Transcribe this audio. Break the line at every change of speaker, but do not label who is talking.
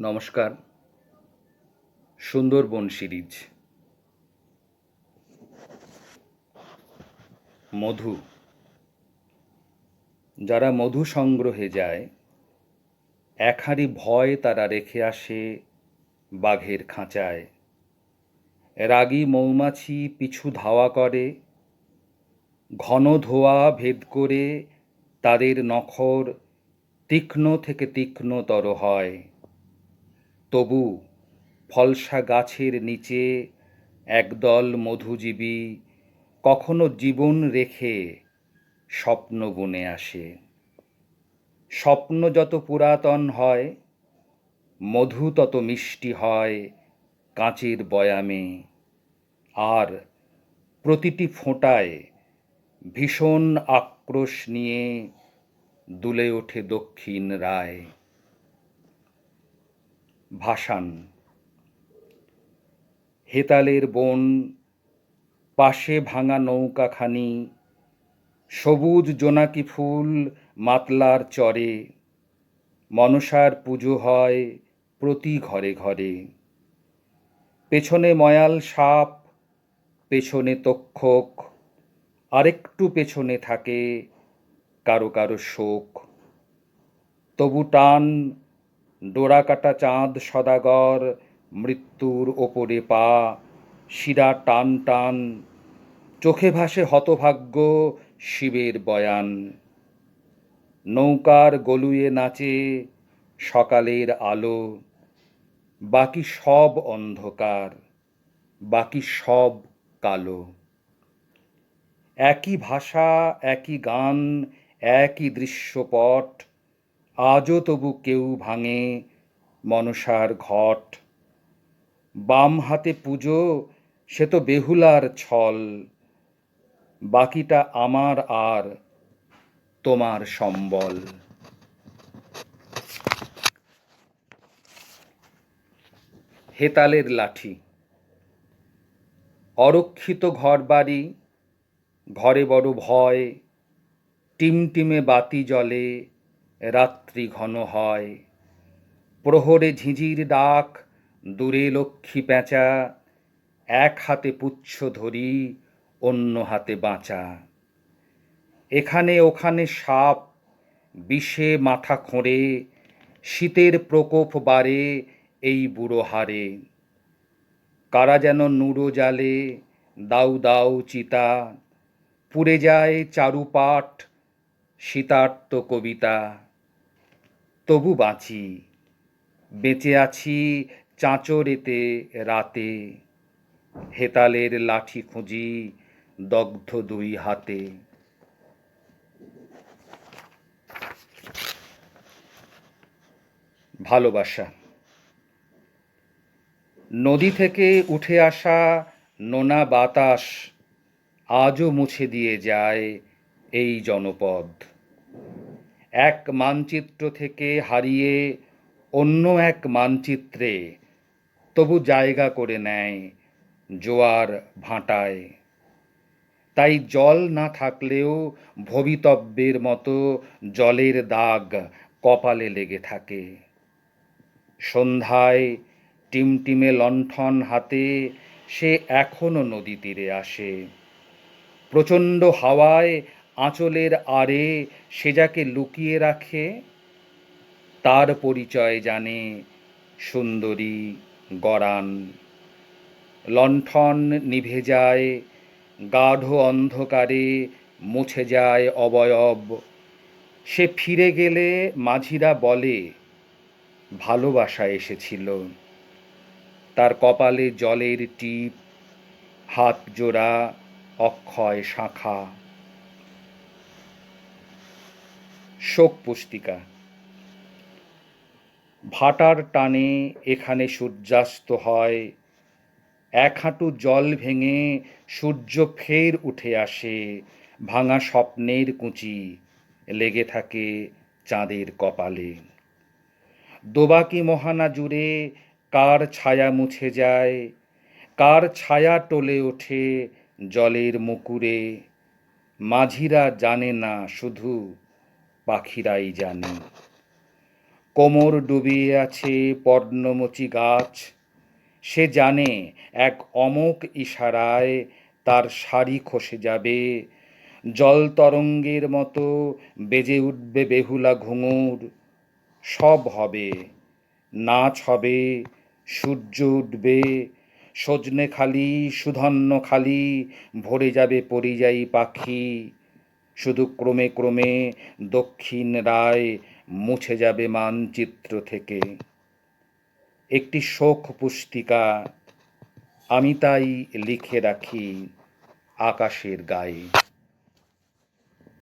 নমস্কার। সুন্দরবন সিরিজ। মধু। যারা মধু সংগ্রহে যায় এক হাঁড়ি ভয় তারা রেখে আসে বাঘের খাঁচায়। রাগী মৌমাছি পিছু ধাওয়া করে, ঘন ধোয়া ভেদ করে তাদের নখর তীক্ষ্ণ থেকে তীক্ষ্ণতর হয়। তবু ফলসা গাছের নিচে একদল মধুজীবী কখনো জীবন রেখে স্বপ্ন গুনে আসে। স্বপ্ন যত পুরাতন হয়, মধু তত মিষ্টি হয় কাঁচের বয়ামে। আর প্রতিটি ফোঁটায় ভীষণ আক্রোশ নিয়ে দুলে ওঠে দক্ষিণ রায়। ভাসান। হেতালের বন, পাশে ভাঙা নৌকাখানি, সবুজ জোনাকি ফুল মাতলার চরে, মনসার পুজো হয় প্রতি ঘরে ঘরে। পেছনে ময়াল সাপ, পেছনে তক্ষক, আরেকটু পেছনে থাকে কারও কারও শোক। তবু টান ডোরাকাটা চাঁদ সদাগর, মৃত্যুর ওপরে পা, শিরা টান টান, চোখে ভাসে হতভাগ্য শিবের বয়ান। নৌকার গলুয়ে নাচে সকালের আলো, বাকি সব অন্ধকার, বাকি সব কালো। একই ভাষা, একই গান, একই দৃশ্যপট আজও তবু কেউ ভাঙে মনসার ঘট। বাম হাতে পুজো, সে তো বেহুলার ছল। বাকিটা আমার আর তোমার সম্বল। হেতালের লাঠি। অরক্ষিত ঘরবাড়ি, ঘরে বড় ভয়, টিমটিমে বাতি জ্বলে রাত্রি ঘন হয়। প্রহরে ঝিঁঝির ডাক, দূরে লক্ষ্মী পেঁচা। এক হাতে পুচ্ছ ধরি, অন্য হাতে বাঁচা। এখানে ওখানে সাপ, বিষে মাথা খোঁড়ে, শীতের প্রকোপ বাড়ে এই বুড়ো হারে কারা যেন নুড়ো জালে, দাউ দাউ চিতা। পুড়ে যায় চারুপাঠ শীতার্ত কবিতা। তবু বাঁচি। বেঁচে আছি চাঁচরেতে রাতে। হেতালের লাঠি খুঁজি দগ্ধ দুই হাতে। ভালোবাসা। নদী থেকে উঠে আসা নোনা বাতাস আজও মুছে দিয়ে যায় এই জনপদ। এক মানচিত্র থেকে হারিয়ে অন্য এক মানচিত্রে তবু জায়গা করে নেয় জোয়ার ভাঁটায়। তাই জল না থাকলেও ভবিতব্যের মতো জলের দাগ কপালে লেগে থাকে। সন্ধ্যায় টিমটিমে লণ্ঠন হাতে সে এখনও নদী তীরে আসে। প্রচণ্ড হাওয়ায় আঁচলের আড়ে সে যাকে লুকিয়ে রাখে, তার পরিচয় জানে সুন্দরী গরান। লণ্ঠন নিভে যায়, গাঢ় অন্ধকারে মুছে যায় অবয়ব। সে ফিরে গেলে মাঝিরা বলে, ভালোবাসা এসেছিল। তার কপালে জলের টিপ, হাত জোড়া, অক্ষয় শাখা। শোক পুস্তিকা। ভাটার টানে এখানে সূর্যাস্ত হয়, এক হাঁটু জল ভেঙে সূর্য ফের উঠে আসে, ভাঙা স্বপ্নের কুঁচি লেগে থাকে চাঁদের কপালে। দোবাকি মহানা জুড়ে কার ছায়া মুছে যায়, কার ছায়া টলে ওঠে জলের মুকুরে, মাঝিরা জানে না শুধু পাখিরাই জানে। কোমর ডুবিয়ে আছে পর্ণমোচী গাছ। সে জানে এক অমোক ইশারায় তার শাড়ি খসে যাবে। জল তরঙ্গের মতো বেজে উঠবে বেহুলা ঘুঙুর। সব হবে, নাচ হবে, সূর্য উঠবে, সজনে খালি, সুধন্য খালি, ভরে যাবে পরিযায়ী পাখি। শুধু ক্রমে ক্রমে দক্ষিণ রায় মুছে যাবে মানচিত্র থেকে। একটি শোক পুস্তিকা, আমি তাই লিখে রাখি আকাশের গায়ে।